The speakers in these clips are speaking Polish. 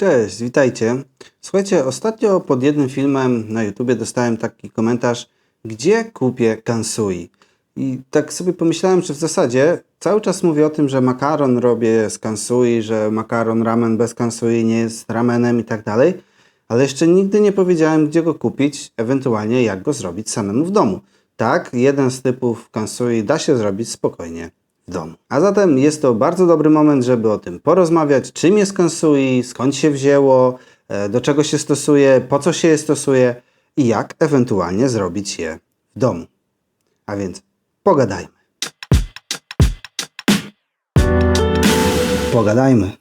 Cześć, witajcie. Słuchajcie, ostatnio pod jednym filmem na YouTubie dostałem taki komentarz, gdzie kupię kansui. I tak sobie pomyślałem, że w zasadzie cały czas mówię o tym, że makaron robię z kansui, że makaron ramen bez kansui nie jest ramenem i tak dalej, ale jeszcze nigdy nie powiedziałem, gdzie go kupić, ewentualnie jak go zrobić samemu w domu. Tak, jeden z typów kansui da się zrobić spokojnie domu. A zatem jest to bardzo dobry moment, żeby o tym porozmawiać, czym jest kansui, skąd się wzięło, e, do czego się stosuje, po co się je stosuje i jak ewentualnie zrobić je w domu. A więc pogadajmy. Pogadajmy.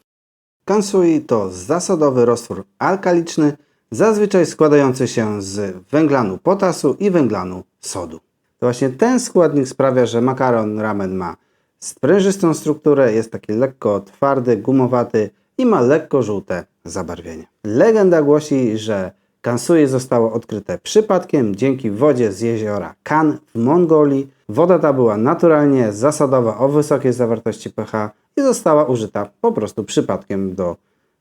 Kansui to zasadowy roztwór alkaliczny, zazwyczaj składający się z węglanu potasu i węglanu sodu. To właśnie ten składnik sprawia, że makaron ramen ma sprężystą strukturę, jest taki lekko twardy, gumowaty i ma lekko żółte zabarwienie. Legenda głosi, że Kansui zostało odkryte przypadkiem dzięki wodzie z jeziora Kan w Mongolii. Woda ta była naturalnie zasadowa o wysokiej zawartości pH i została użyta po prostu przypadkiem do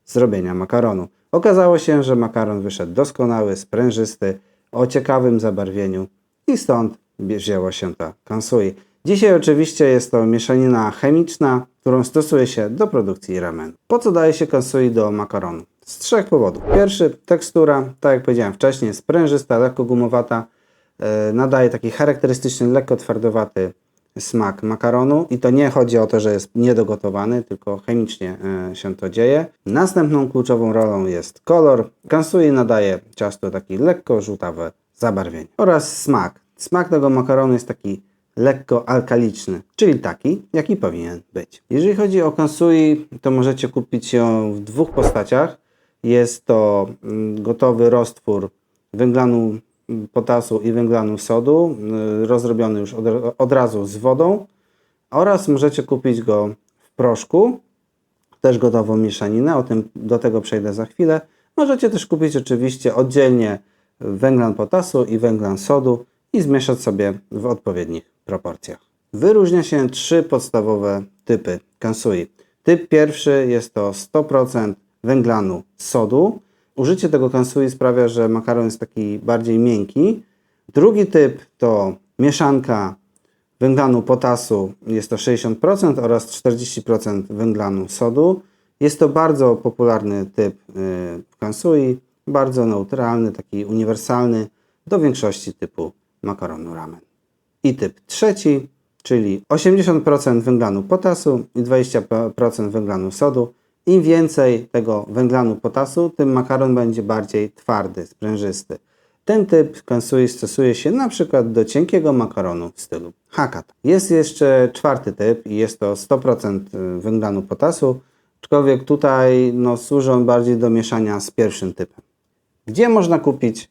zrobienia makaronu. Okazało się, że makaron wyszedł doskonały, sprężysty, o ciekawym zabarwieniu i stąd wzięła się ta kansui. Dzisiaj oczywiście jest to mieszanina chemiczna, którą stosuje się do produkcji ramen. Po co daje się kansui do makaronu? Z trzech powodów. Pierwszy, tekstura, tak jak powiedziałem wcześniej, sprężysta, lekko gumowata, e, nadaje taki charakterystyczny, lekko twardowaty smak makaronu i to nie chodzi o to, że jest niedogotowany, tylko chemicznie e, się to dzieje. Następną kluczową rolą jest kolor. Kansui nadaje ciastu taki lekko żółtawe zabarwienie oraz smak. Smak tego makaronu jest taki lekko alkaliczny, czyli taki, jaki powinien być. Jeżeli chodzi o kansui, to możecie kupić ją w dwóch postaciach. Jest to mm, gotowy roztwór węglanu mm, potasu i węglanu sodu, y, rozrobiony już od, od razu z wodą oraz możecie kupić go w proszku, też gotową mieszaninę, o tym do tego przejdę za chwilę. Możecie też kupić oczywiście oddzielnie węglan potasu i węglan sodu i zmieszać sobie w odpowiednich proporcjach. Wyróżnia się trzy podstawowe typy kansui. Typ pierwszy jest to 100% węglanu sodu. Użycie tego kansui sprawia, że makaron jest taki bardziej miękki. Drugi typ to mieszanka węglanu potasu, jest to 60% oraz 40% węglanu sodu. Jest to bardzo popularny typ y, kansui, bardzo neutralny, taki uniwersalny do większości typu makaronu ramen. I typ trzeci, czyli 80% węglanu potasu i 20% węglanu sodu. Im więcej tego węglanu potasu, tym makaron będzie bardziej twardy, sprężysty. Ten typ kansui stosuje się na przykład do cienkiego makaronu w stylu hakata. Jest jeszcze czwarty typ i jest to 100% węglanu potasu, aczkolwiek tutaj no, służy on bardziej do mieszania z pierwszym typem. Gdzie można kupić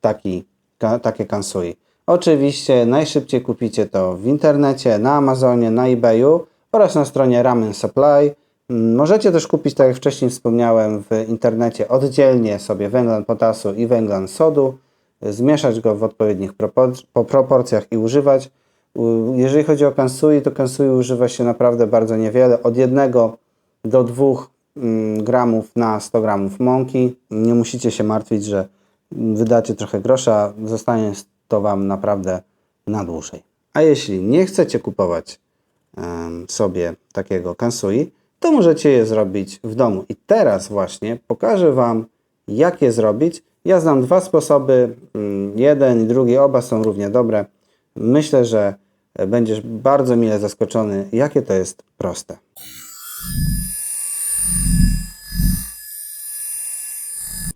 taki, ka, takie kansui? Oczywiście najszybciej kupicie to w internecie, na Amazonie, na eBayu oraz na stronie Ramen Supply. Mm, możecie też kupić, tak jak wcześniej wspomniałem, w internecie oddzielnie sobie węglan potasu i węglan sodu, zmieszać go w odpowiednich propor proporcjach i używać. Jeżeli chodzi o kansui, to kansui używa się naprawdę bardzo niewiele, od 1 do 2 mm, gramów na 100 gramów mąki. Nie musicie się martwić, że wydacie trochę grosza, zostanie to Wam naprawdę na dłużej. A jeśli nie chcecie kupować sobie takiego kansui, to możecie je zrobić w domu. I teraz właśnie pokażę Wam, jak je zrobić. Ja znam dwa sposoby, um, jeden i drugi, oba są równie dobre. Myślę, że będziesz bardzo mile zaskoczony, jakie to jest proste.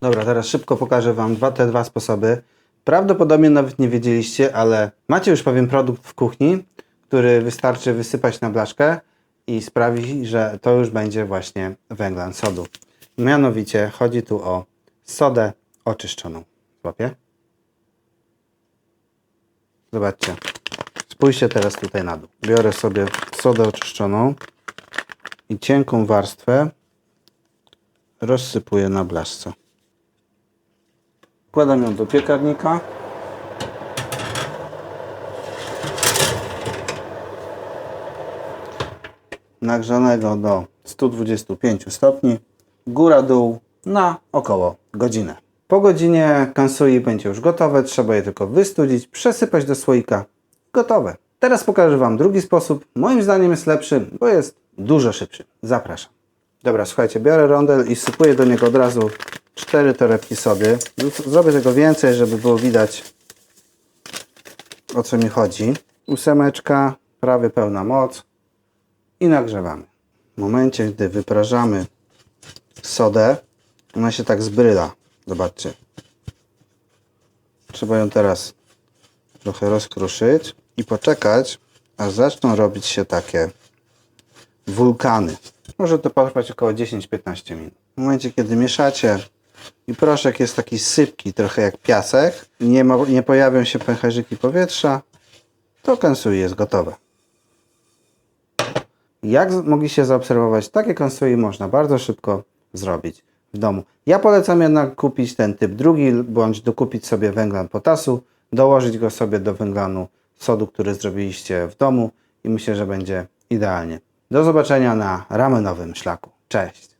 Dobra, teraz szybko pokażę Wam dwa, te dwa sposoby. Prawdopodobnie nawet nie wiedzieliście, ale macie już pewien produkt w kuchni, który wystarczy wysypać na blaszkę i sprawi, że to już będzie właśnie węglan sodu. Mianowicie chodzi tu o sodę oczyszczoną. Złapię? Zobaczcie. Spójrzcie teraz tutaj na dół. Biorę sobie sodę oczyszczoną i cienką warstwę rozsypuję na blaszce. Wkładam ją do piekarnika. Nagrzanego do 125 stopni. Góra, dół na około godzinę. Po godzinie kansui będzie już gotowe, trzeba je tylko wystudzić, przesypać do słoika. Gotowe. Teraz pokażę Wam drugi sposób. Moim zdaniem jest lepszy, bo jest dużo szybszy. Zapraszam. Dobra, słuchajcie, biorę rondel i sypuję do niego od razu cztery torebki sody. Zrobię tego więcej, żeby było widać o co mi chodzi. Ósemeczka, prawie pełna moc i nagrzewamy. W momencie, gdy wyprażamy sodę, ona się tak zbryla. Zobaczcie. Trzeba ją teraz trochę rozkruszyć i poczekać, aż zaczną robić się takie wulkany. Może to potrwać około 10-15 minut. W momencie, kiedy mieszacie i proszek jest taki sypki, trochę jak piasek, nie, ma, nie pojawią się pęcherzyki powietrza, to kensui jest gotowe. Jak mogliście zaobserwować, takie konsui można bardzo szybko zrobić w domu. Ja polecam jednak kupić ten typ drugi, bądź dokupić sobie węglan potasu, dołożyć go sobie do węglanu sodu, który zrobiliście w domu i myślę, że będzie idealnie. Do zobaczenia na ramenowym szlaku. Cześć!